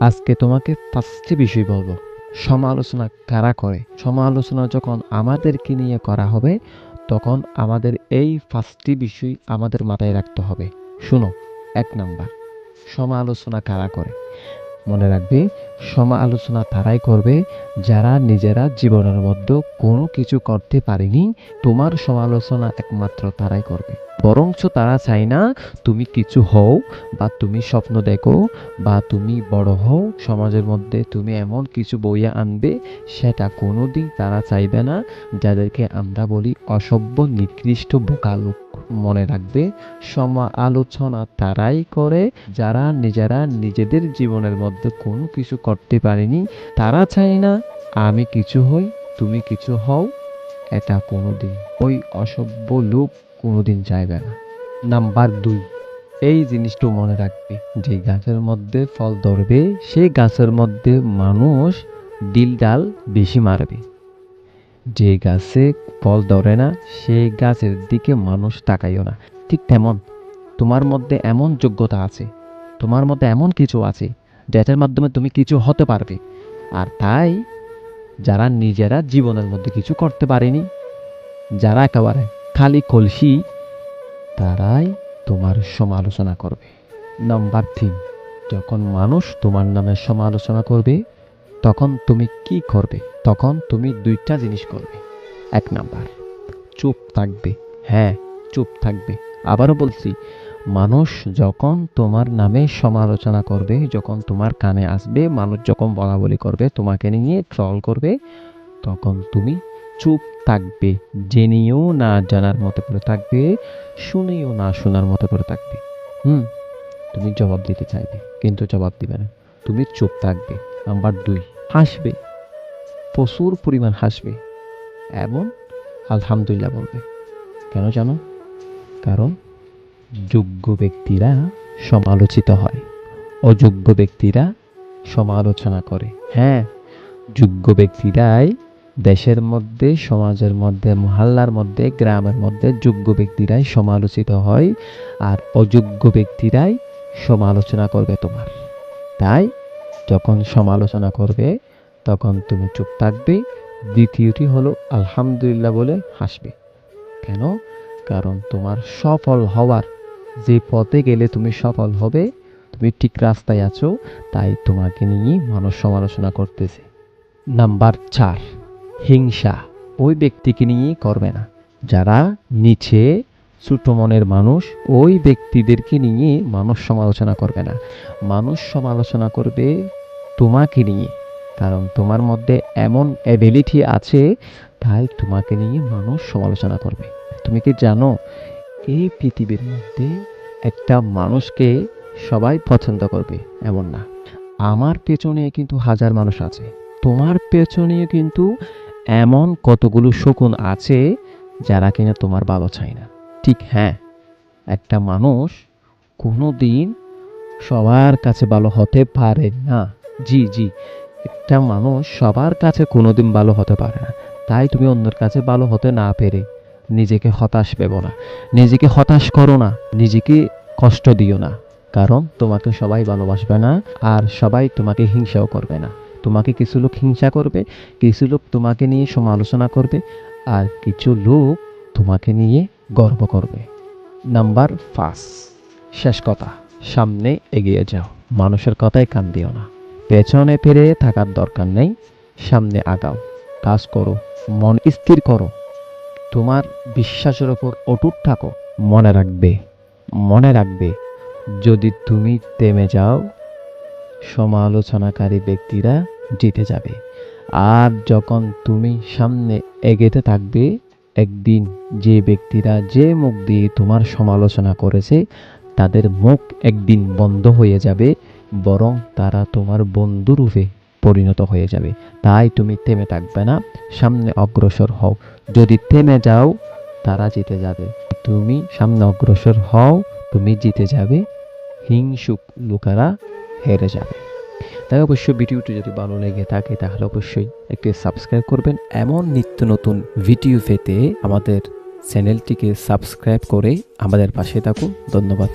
আজকে তোমাকে পাঁচটি বিষয় বলব। সমালোচনা কারা করে? সমালোচনা যখন আমাদেরকে নিয়ে করা হবে, তখন আমাদের এই পাঁচটি বিষয় আমাদের মাথায় রাখতে হবে। শুনো, এক নাম্বার, সমালোচনা কারা করে? মনে রাখবে সমালোচনা তারাই করবে, যারা নিজেরা জীবনের মধ্যে কোনো কিছু করতে পারেনি, তোমার সমালোচনা একমাত্র তারাই করবে। বরঞ্চ তারা চায় না তুমি কিছু হও বা তুমি স্বপ্ন দেখো বা তুমি বড় হও, সমাজের মধ্যে তুমি এমন কিছু বইয়ে আনবে, সেটা কোনো দিন তারা চাইবে না, যাদেরকে আমরা বলি অসভ্য, নিকৃষ্ট বোকা লোক মনে রাখবে। সমালোচনা তারাই করে। যারা নিজেরা নিজেদের জীবনের মধ্যে কোনো কিছু করতে পারেনি, তারা চায় না, আমি কিছু হই, তুমি কিছু হও। এটা কোনো দিন ওই অসভ্য লোক কোনো দিন চাইবে না। নাম্বার দুই, এই জিনিসটা মনে রাখবে, যে গাছের মধ্যে ফল ধরবে, সেই গাছের মধ্যে মানুষ ডিল ডাল বেশি মারবে। যে গাছে ফল ধরে না, সেই গাছের দিকে মানুষ তাকাইও না। ঠিক তেমন তোমার মধ্যে এমন যোগ্যতা আছে, তোমার মধ্যে এমন কিছু আছে, যেটার মাধ্যমে তুমি কিছু হতে পারবে। আর তাই যারা নিজেরা জীবনের মধ্যে কিছু করতে পারেনি, যারা একেবারে খালি কলসি, তারাই তোমার সমালোচনা করবে। নাম্বার তিন, যখন মানুষ তোমার নামে সমালোচনা করবে তখন তুমি কি করবে? তখন তুমি দুইটা জিনিস করবে। এক নাম্বার, চুপ থাকবে। হ্যাঁ চুপ থাকবে। আবারও বলছি, মানুষ যখন তোমার নামে সমালোচনা করবে, যখন তোমার কানে আসবে, মানুষ যখন বলা বলি করবে, তোমাকে নিয়ে ট্রল করবে, তখন তুমি চুপ থাকবে, জেনেও না জানার মতো করে থাকবে, শুনেও না শোনার মতো করে থাকবে। হুম, তুমি জবাব দিতে চাইবে, কিন্তু জবাব দিবে না। তুমি চুপ থাকবে। নাম্বার দুই, হাসবে। প্রচুর পরিমাণ হাসবে। এবং আলহামদুলিল্লাহ বলবে। কেন জানো? কারণ যোগ্য ব্যক্তিরা সমালোচিত হয়। অযোগ্য ব্যক্তিরা সমালোচনা করে। হ্যাঁ যোগ্য ব্যক্তিরাই দেশের মধ্যে, সমাজের মধ্যে, মহল্লার মধ্যে, গ্রামের মধ্যে যোগ্য ব্যক্তিরাই সমালোচিত হয়। আর অযোগ্য ব্যক্তিরাই সমালোচনা করবে তোমার। তাই যখন সমালোচনা করবে, তখন তুমি চুপ থাকবে। দ্বিতীয়টি হলো, আলহামদুলিল্লাহ বলে হাসবে। কেন? কারণ তোমার সফল হওয়ার যে পথে গেলে তুমি সফল হবে, তুমি ঠিক রাস্তায় আছো, তাই তোমাকে নিয়ে মানুষ সমালোচনা করতেছে। নাম্বার চার, হিংসা। ওই ব্যক্তিকে নিয়ে করবে না। যারা নিচে ছোট মনের মানুষ ওই ব্যক্তিদেরকে নিয়ে মানুষ সমালোচনা করবে না। মানুষ সমালোচনা করবে তোমাকে নিয়ে, কারণ তোমার মধ্যে এমন অ্যাবিলিটি আছে, তাই তোমাকে নিয়ে মানুষ সমালোচনা করবে। তুমি কি জানো, এই পৃথিবীর মধ্যে একটা মানুষকে সবাই পছন্দ করবে, এমন না। আমার পেছনে কিন্তু হাজার মানুষ আছে। তোমার পেছনে কিন্তু এমন কতগুলো শকুন আছে, যারা কিনা তোমার ভালো চায় না। ঠিক হ্যাঁ একটা মানুষ কোনো দিন সবার কাছে ভালো হতে পারে না। জি জি, একটা মানুষ সবার কাছে কোনো দিন ভালো হতে পারে না। তাই তুমি অন্যের কাছে ভালো হতে না পেরে নিজেকে হতাশ ভেবো না। নিজেকে হতাশ করো না, নিজেকে কষ্ট দিও না। কারণ তোমাকে সবাই ভালোবাসবে না আর সবাই তোমাকে হিংসাও করবে না। তোমাকে কিছু লোক হিংসা করবে, কিছু লোক তোমাকে নিয়ে সমালোচনা করবে আর কিছু লোক তোমাকে নিয়ে গর্ব করবে। নাম্বার পাঁচ। শেষ কথা, সামনে এগিয়ে যাও। মানুষের কথায় কান দিও না। পেছনে ফিরে থাকার দরকার নেই। সামনে আগাও। কাজ করো। মন স্থির করো। তোমার বিশ্বাসের ওপর অটুট থাকো। মনে রাখবে। মনে রাখবে। যদি তুমি থেমে যাও, সমালোচনাকারী ব্যক্তিরা জিতে যাবে। আর যখন তুমি সামনে এগোতে থাকবে একদিন যে ব্যক্তিরা যে মুখ দিয়ে তোমার সমালোচনা করেছে, তাদের মুখ একদিন বন্ধ হয়ে যাবে, বরং তারা তোমার বন্ধুরূপে পরিণত হয়ে যাবে। তাই তুমি থেমে থাকবে না, সামনে অগ্রসর হও। যদি থেমে যাও, তারা জিতে যাবে। তুমি সামনে অগ্রসর হও, তুমি জিতে যাবে। হিংসুক লোকেরা হেরে যাবে। তাই অবশ্যই ভিডিওটি যদি ভালো লেগে থাকে, তাহলে অবশ্যই একটি সাবস্ক্রাইব করবেন। এমন নিত্য নতুন ভিডিও পেতে আমাদের চ্যানেলটিকে সাবস্ক্রাইব করে আমাদের পাশে থাকুন। ধন্যবাদ।